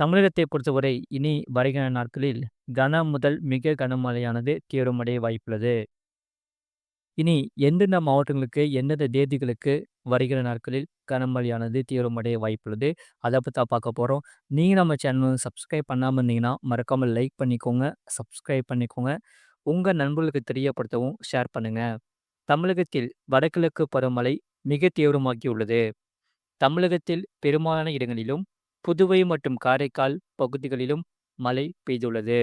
தமிழகத்தை பொறுத்தவரை இனி வருகிற நாட்களில் கன முதல் மிக கனமழையானது தீவிரமடைய வாய்ப்புள்ளது. இனி எந்தெந்த மாவட்டங்களுக்கு, எந்தெந்த தேதிகளுக்கு வருகிற நாட்களில் கனமழையானது தீவிரமடைய வாய்ப்புள்ளது. அதை பற்றி பார்க்க போகிறோம் நீங்கள் நம்ம சேனல் சப்ஸ்கிரைப் பண்ணாமல் இருந்தீங்கன்னா, மறக்காமல் லைக் பண்ணிக்கோங்க, சப்ஸ்கிரைப் பண்ணிக்கோங்க. உங்கள் நண்பர்களுக்கு தெரியப்படுத்தவும் ஷேர் பண்ணுங்கள் தமிழகத்தில் வடகிழக்கு பருவமழை மிக தீவிரமாகியுள்ளது. தமிழகத்தில் பெரும்பாலான இடங்களிலும், புதுவை மற்றும் காரைக்கால் பகுதிகளிலும் மழை பெய்துள்ளது.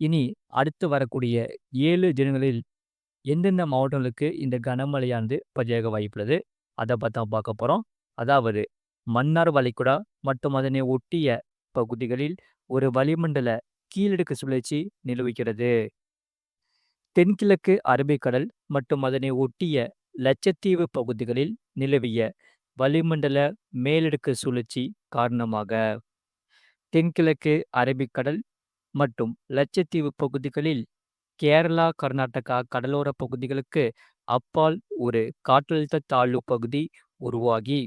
இனி அடுத்து வரக்கூடிய ஏழு தினங்களில் எந்தெந்த மாவட்டங்களுக்கு இந்த கனமழையானது பதிவாக வாய்ப்புள்ளது. அதை பார்த்தா பார்க்க போறோம். அதாவது மன்னார் வளைகுடா மற்றும் அதனை ஒட்டிய பகுதிகளில் ஒரு வளிமண்டல கீழடுக்கு சுழற்சி நிலவுகிறது. தென்கிழக்கு அரபிக்கடல் மற்றும் அதனை ஒட்டிய லட்சத்தீவு பகுதிகளில் நிலவிய வளிமண்டல மேலடுக்கு சுழற்சி காரணமாக, தென்கிழக்கு அரபிக்கடல் மற்றும் லட்சத்தீவு பகுதிகளில் கேரளா, கர்நாடகா கடலோர பகுதிகளுக்கு அப்பால் ஒரு காற்றழுத்த தாழ்வு பகுதி உருவாகி,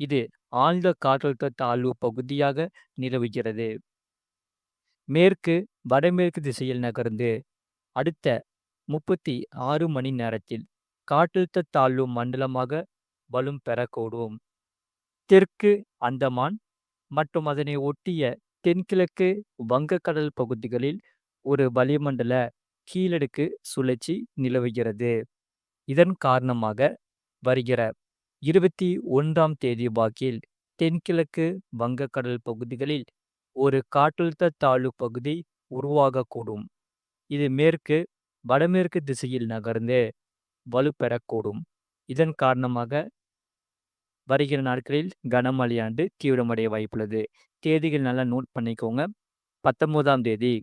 இது ஆழ்ந்த காற்றழுத்த தாழ்வு பகுதியாக நிலவுகிறது. மேற்கு வடமேற்கு திசையில் நகர்ந்து அடுத்த 36 மணி நேரத்தில் காற்றழுத்த தாழ்வு மண்டலமாக வலும் பெறக்கூடும். தெற்கு அந்தமான் மற்றும் அதனை ஒட்டிய தென்கிழக்கு வங்கக்கடல் பகுதிகளில் ஒரு வளிமண்டல கீழடுக்கு சுழற்சி நிலவுகிறது. இதன் காரணமாக வருகிற 21ஆம் தேதி வாக்கில் தென்கிழக்கு வங்கக்கடல் பகுதிகளில் ஒரு காற்றழுத்த தாழ்வு பகுதி உருவாகக்கூடும். இது மேற்கு வடமேற்கு திசையில் நகர்ந்து வலுப்பெறக்கூடும். இதன் காரணமாக வருகிற நாட்களில் கனமழையாண்டு தீவிரமடைய வாய்ப்புள்ளது. தேதிகள் நல்லா நோட் பண்ணிக்கோங்க. 19ஆம் தேதி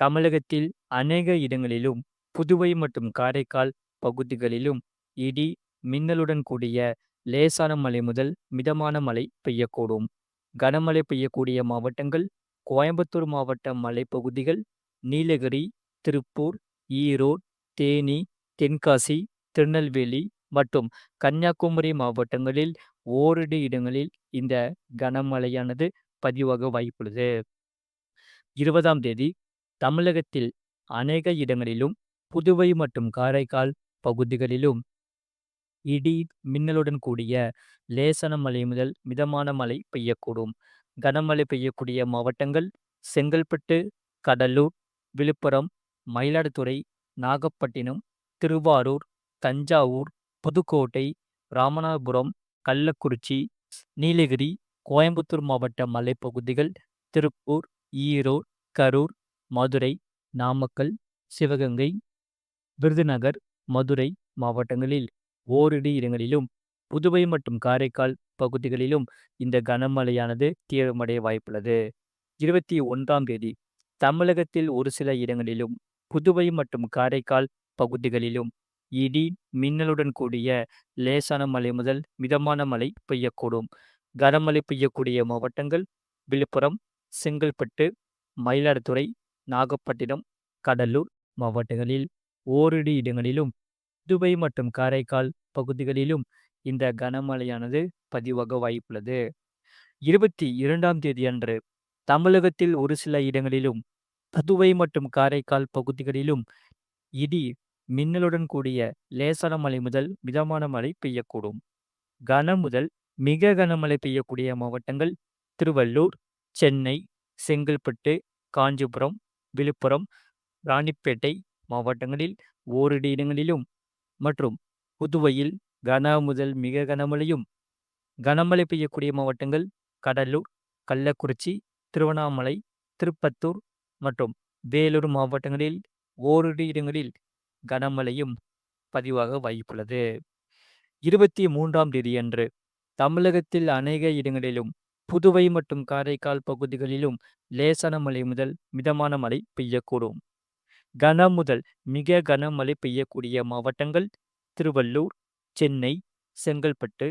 தமிழகத்தில் அநேக இடங்களிலும், புதுவை மற்றும் காரைக்கால் பகுதிகளிலும் இடி, மின்னலுடன் கூடிய லேசான மழை முதல் மிதமான மழை பெய்யக்கூடும். கனமழை பெய்யக்கூடிய மாவட்டங்கள் கோயம்புத்தூர் மாவட்ட மலைப்பகுதிகள், நீலகிரி, திருப்பூர், ஈரோடு, தேனி, தென்காசி, திருநெல்வேலி மற்றும் கன்னியாகுமரி மாவட்டங்களில் ஓரிரு இடங்களில் இந்த கனமழையானது பதிவாக வாய்ப்புள்ளது. 20ஆம் தேதி தமிழகத்தில் அநேக இடங்களிலும், புதுவை மற்றும் காரைக்கால் பகுதிகளிலும் இடி, மின்னலுடன் கூடிய லேசன மழை முதல் மிதமான மழை பெய்யக்கூடும். கனமழை பெய்யக்கூடிய மாவட்டங்கள் செங்கல்பட்டு, கடலூர், விழுப்புரம், மயிலாடுதுறை, நாகப்பட்டினம், திருவாரூர், தஞ்சாவூர், புதுக்கோட்டை, ராமநாதபுரம், கள்ளக்குறிச்சி, நீலகிரி, கோயம்புத்தூர் மாவட்ட மலைப்பகுதிகள், திருப்பூர், ஈரோடு, கரூர், மதுரை, நாமக்கல், சிவகங்கை, விருதுநகர், மதுரை மாவட்டங்களில் ஓரிரு இடங்களிலும், புதுவை மற்றும் காரைக்கால் பகுதிகளிலும் இந்த கனமழையானது தீவிரமடைய வாய்ப்புள்ளது. 21ஆம் தேதி தமிழகத்தில் ஒரு சில இடங்களிலும், புதுவை மற்றும் காரைக்கால் பகுதிகளிலும் இடி, மின்னலுடன் கூடிய லேசான மழை முதல் மிதமான மழை பெய்யக்கூடும். கனமழை பெய்யக்கூடிய மாவட்டங்கள் விழுப்புரம், செங்கல்பட்டு, மயிலாடுதுறை, நாகப்பட்டினம், கடலூர் மாவட்டங்களில் ஓரிரு இடங்களிலும், புதுவை மற்றும் காரைக்கால் பகுதிகளிலும் இந்த கனமழையானது பதிவாக வாய்ப்புள்ளது. 22ஆம் தேதியன்று தமிழகத்தில் ஒரு சில இடங்களிலும், புதுவை மற்றும் காரைக்கால் பகுதிகளிலும் இடி, மின்னலுடன் கூடிய லேசான மழை முதல் மிதமான மழை பெய்யக்கூடும். கன முதல் மிக கனமழை பெய்யக்கூடிய மாவட்டங்கள் திருவள்ளூர், சென்னை, செங்கல்பட்டு, காஞ்சிபுரம், விழுப்புரம், ராணிப்பேட்டை மாவட்டங்களில் ஓரிரு இடங்களிலும் மற்றும் புதுவையில் கன முதல் மிக கனமழையும், கனமழை பெய்யக்கூடிய மாவட்டங்கள் கடலூர், கள்ளக்குறிச்சி, திருவண்ணாமலை, திருப்பத்தூர் மற்றும் வேலூர் மாவட்டங்களில் ஓரிரு இடங்களில் கனமழையும் பதிவாக வாய்ப்புள்ளது. 23ஆம் தேதியன்று தமிழகத்தில் அநேக இடங்களிலும், புதுவை மற்றும் காரைக்கால் பகுதிகளிலும் லேசான மழை முதல் மிதமான மழை பெய்யக்கூடும். கன முதல் மிக கனமழை பெய்யக்கூடிய மாவட்டங்கள் திருவள்ளூர், சென்னை, செங்கல்பட்டு,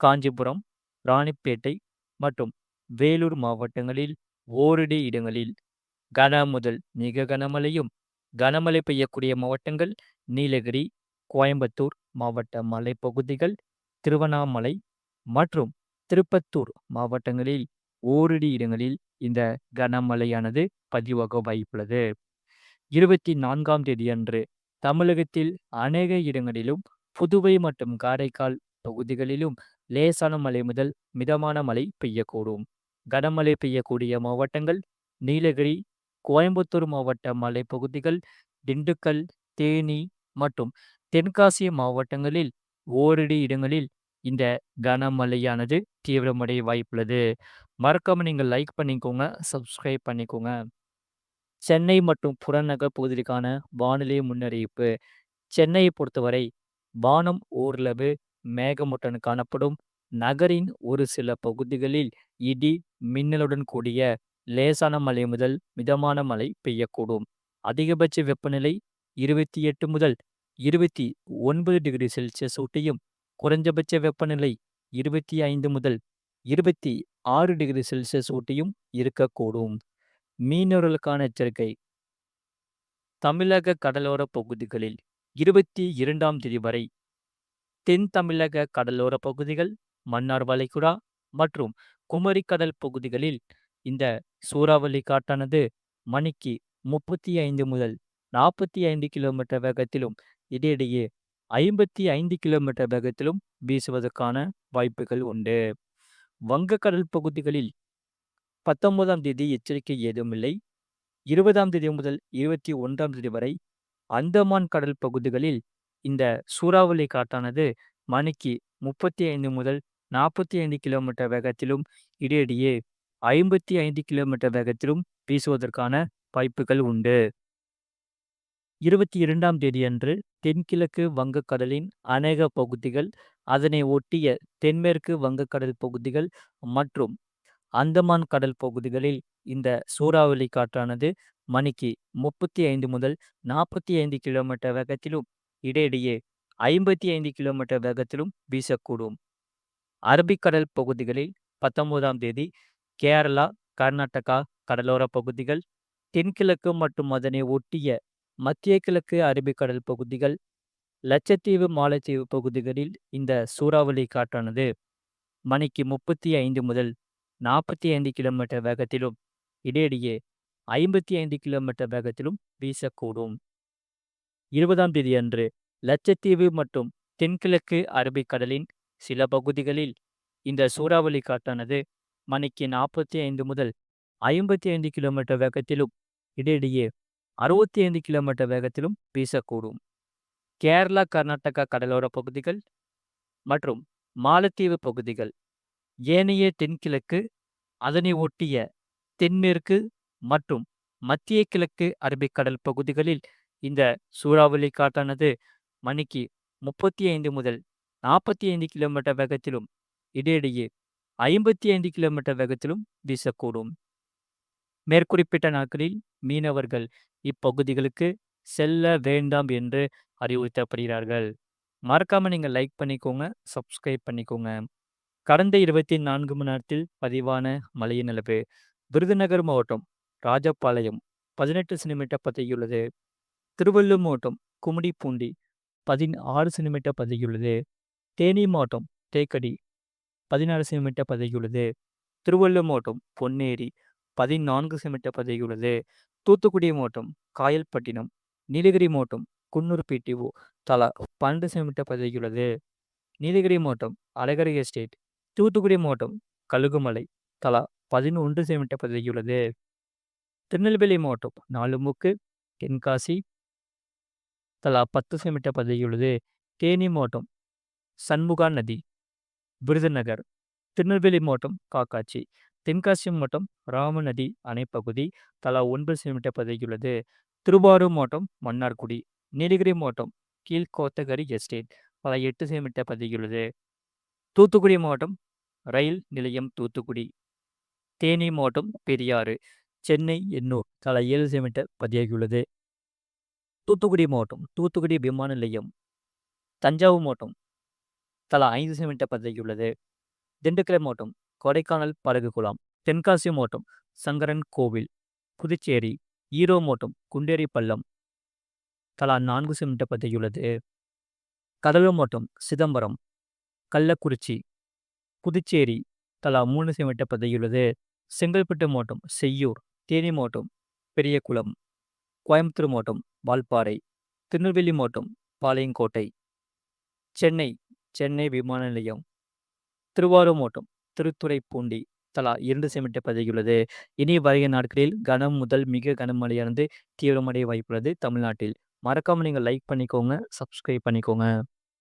காஞ்சிபுரம், ராணிப்பேட்டை மற்றும் வேலூர் மாவட்டங்களில் ஓரிரு இடங்களில் கன முதல் மிக கனமழையும், கனமழை பெய்யக்கூடிய மாவட்டங்கள் நீலகிரி, கோயம்புத்தூர் மாவட்ட மலைப்பகுதிகள், திருவண்ணாமலை மற்றும் திருப்பத்தூர் மாவட்டங்களில் ஓரிரு இடங்களில் இந்த கனமழையானது பதிவாக வாய்ப்புள்ளது. இருபத்தி நான்காம் தேதியன்று தமிழகத்தில் அநேக இடங்களிலும், புதுவை மற்றும் காரைக்கால் பகுதிகளிலும் லேசான மழை முதல் மிதமான மழை பெய்யக்கூடும். கனமழை பெய்யக்கூடிய மாவட்டங்கள் நீலகிரி, கோயம்புத்தூர் மாவட்ட மலைப்பகுதிகள், திண்டுக்கல், தேனி மற்றும் தென்காசி மாவட்டங்களில் ஓரிரு இடங்களில் இந்த கனமழையானது தீவிரமடைய வாய்ப்புள்ளது. மறக்காம நீங்க லைக் பண்ணிக்கோங்க, சப்ஸ்கிரைப் பண்ணிக்கோங்க. சென்னை மற்றும் புறநகர் பகுதிகளுக்கான வானிலை முன்னறிவிப்பு சென்னையை பொறுத்தவரை வானம் ஓரளவு மேகமூட்டம் காணப்படும். நகரின் ஒரு சில பகுதிகளில் இடி, மின்னலுடன் கூடிய லேசான மழை முதல் மிதமான மழை பெய்யக்கூடும். அதிகபட்ச வெப்பநிலை இருபத்தி எட்டு முதல் இருபத்தி ஒன்பது டிகிரி செல்சியஸ் ஊட்டியும், குறைஞ்சபட்ச வெப்பநிலை இருபத்தி ஐந்து முதல் இருபத்தி ஆறு டிகிரி செல்சியஸ் ஊட்டியும் இருக்கக்கூடும். மீனவர்களுக்கான எச்சரிக்கை தமிழக கடலோர பகுதிகளில் இருபத்தி இரண்டாம் தேதி வரை தென் தமிழக கடலோர பகுதிகள், மன்னார் வளைகுடா மற்றும் குமரிக்கடல் பகுதிகளில் இந்த சூறாவளி காற்றானது மணிக்கு முப்பத்தி ஐந்து முதல் நாற்பத்தி ஐந்து கிலோமீட்டர் வேகத்திலும், இடையிடையே ஐம்பத்தி ஐந்து கிலோமீட்டர் வேகத்திலும் வீசுவதற்கான வாய்ப்புகள் உண்டு. வங்கக்கடல் பகுதிகளில் பத்தொன்பதாம் தேதி எச்சரிக்கை ஏதுமில்லை. இருபதாம் தேதி முதல் இருபத்தி ஒன்றாம் தேதி வரை அந்தமான் கடல் பகுதிகளில் இந்த சூறாவளி காற்றானது மணிக்கு முப்பத்தி ஐந்து முதல் நாற்பத்தி ஐந்து கிலோமீட்டர் வேகத்திலும், இடையிடையே ஐம்பத்தி ஐந்து கிலோமீட்டர் வேகத்திலும் வீசுவதற்கான வாய்ப்புகள் உண்டு. இருபத்தி இரண்டாம் தேதியன்று தென்கிழக்கு வங்கக்கடலின் அநேக பகுதிகள், அதனை ஒட்டிய தென்மேற்கு வங்கக்கடல் பகுதிகள் மற்றும் அந்தமான் கடல் பகுதிகளில் இந்த சூறாவளி காற்றானது மணிக்கு முப்பத்தி ஐந்து முதல் நாற்பத்தி ஐந்து கிலோமீட்டர் வேகத்திலும், இடையிடையே ஐம்பத்தி ஐந்து கிலோமீட்டர் வேகத்திலும் வீசக்கூடும். அரபிக்கடல் பகுதிகளில் பத்தொன்பதாம் தேதி கேரளா, கர்நாடகா கடலோர பகுதிகள், தென்கிழக்கு மற்றும் அதனை ஒட்டிய மத்திய கிழக்கு அரபிக்கடல் பகுதிகள், லட்சத்தீவு, மாலத்தீவு பகுதிகளில் இந்த சூறாவளி காற்றானது மணிக்கு முப்பத்தி ஐந்து முதல் நாற்பத்தி ஐந்து கிலோமீட்டர் வேகத்திலும், இடையிடையே ஐம்பத்தி ஐந்து கிலோமீட்டர் வேகத்திலும் வீசக்கூடும். இருபதாம் தேதி அன்று லட்சத்தீவு மற்றும் தென்கிழக்கு அரபிக்கடலின் சில பகுதிகளில் இந்த சூறாவளி காற்றானது மணிக்கு நாற்பத்தி ஐந்து முதல் ஐம்பத்தி ஐந்து கிலோமீட்டர் வேகத்திலும், இடையிடையே அறுபத்தி ஐந்து கிலோமீட்டர் வேகத்திலும் வீசக்கூடும். கேரளா, கர்நாடகா கடலோர பகுதிகள் மற்றும் மாலத்தீவு பகுதிகள், ஏனைய தென்கிழக்கு, அதனை ஒட்டிய தென்மேற்கு மற்றும் மத்திய கிழக்கு அரபிக்கடல் பகுதிகளில் இந்த சூறாவளி காற்றானது மணிக்கு முப்பத்தி ஐந்து முதல் நாற்பத்தி ஐந்து கிலோமீட்டர் வேகத்திலும், இடையிடையே ஐம்பத்தி ஐந்து கிலோமீட்டர் வேகத்திலும் வீசக்கூடும். மேற்குறிப்பிட்ட நாட்களில் மீனவர்கள் இப்பகுதிகளுக்கு செல்ல வேண்டாம் என்று அறிவுறுத்தப்படுகிறார்கள். மறக்காமல் நீங்கள் லைக் பண்ணிக்கோங்க, சப்ஸ்கிரைப் பண்ணிக்கோங்க. கடந்த இருபத்தி நான்கு மணி நேரத்தில் பதிவான மழையின் அளவு விருதுநகர் மாவட்டம் ராஜபாளையம் பதினெட்டு சென்டிமீட்டர் பதியுள்ளது. திருவள்ளூர் மாவட்டம் கும்மிடிப்பூண்டி பதினாறு சென்டிமீட்டர் பதியுள்ளது. தேனி மாவட்டம் தேக்கடி பதினாறு சென்டிமீட்டர் பதவியுள்ளது திருவள்ளூர் மாவட்டம் பொன்னேரி பதினான்கு சென்டிமீட்டர் பதவியுள்ளது தூத்துக்குடி மாவட்டம் காயல்பட்டினம், நீலகிரி மாவட்டம் குன்னூர் பிடிஓ தலா பன்னெண்டு சென்டிமீட்டர் பதவியுள்ளது நீலகிரி மாவட்டம் அழகரி எஸ்டேட், தூத்துக்குடி மாவட்டம் கழுகுமலை தலா பதினொன்று சென்டிமீட்டர் பதவியுள்ளது திருநெல்வேலி மாவட்டம் நாலுமுக்கு, தென்காசி தலா பத்து சென்டிமீட்டர் பதவியுள்ளது தேனி மாவட்டம் சண்முகா நதி, விருதுநகர், திருநெல்வேலி மாவட்டம் காக்காட்சி, தென்காசி மாவட்டம் ராமநதி அணை பகுதி தலா ஒன்பது சென்டிமீட்டர் பதவியுள்ளது திருவாரூர் மாவட்டம் மன்னார்குடி, நீலகிரி மாவட்டம் கீழ்கோத்தகரி எஸ்டேட் பல எட்டு சென்டிமீட்டர் பதவியுள்ளது தூத்துக்குடி மாவட்டம் ரயில் நிலையம் தூத்துக்குடி, தேனி மாவட்டம் பெரியாறு, சென்னை எண்ணூர் தலா ஏழு சென்டிமீட்டர் பதியாகியுள்ளது தூத்துக்குடி மாவட்டம் தூத்துக்குடி விமான நிலையம், தஞ்சாவூர் மாவட்டம் தலா ஐந்து சென்டிமீட்டர் பதிவாகியுள்ளது. திண்டுக்கல் மாவட்டம் கொடைக்கானல் படகு குழாம், தென்காசி மாவட்டம் சங்கரன் கோவில், புதுச்சேரி, ஈரோ மாவட்டம் குண்டேரி பள்ளம் தலா நான்கு சென்டிமீட்டர் பதிவாகியுள்ளது. கடலூர் மாவட்டம் சிதம்பரம், கள்ளக்குறிச்சி, புதுச்சேரி தலா மூணு சென்டிமீட்டர் பதிவாகியுள்ளது. செங்கல்பட்டு மாவட்டம் செய்யூர், தேனி மாவட்டம் பெரியகுளம், கோயம்புத்தூர் மாவட்டம் வால்பாறை, திருநெல்வேலி மாவட்டம் பாளையங்கோட்டை, சென்னை சென்னை விமான நிலையம், திருவாரூர் மாவட்டம் திருத்துறைப்பூண்டி தலா இரண்டு சென்டிமீட்டர் பதவியுள்ளது இனி வருகிற நாட்களில் கனம் முதல் மிக கனமழையானது தீவிரமடைய வாய்ப்புள்ளது தமிழ்நாட்டில். மறக்காமல் நீங்கள் லைக் பண்ணிக்கோங்க, சப்ஸ்கிரைப் பண்ணிக்கோங்க.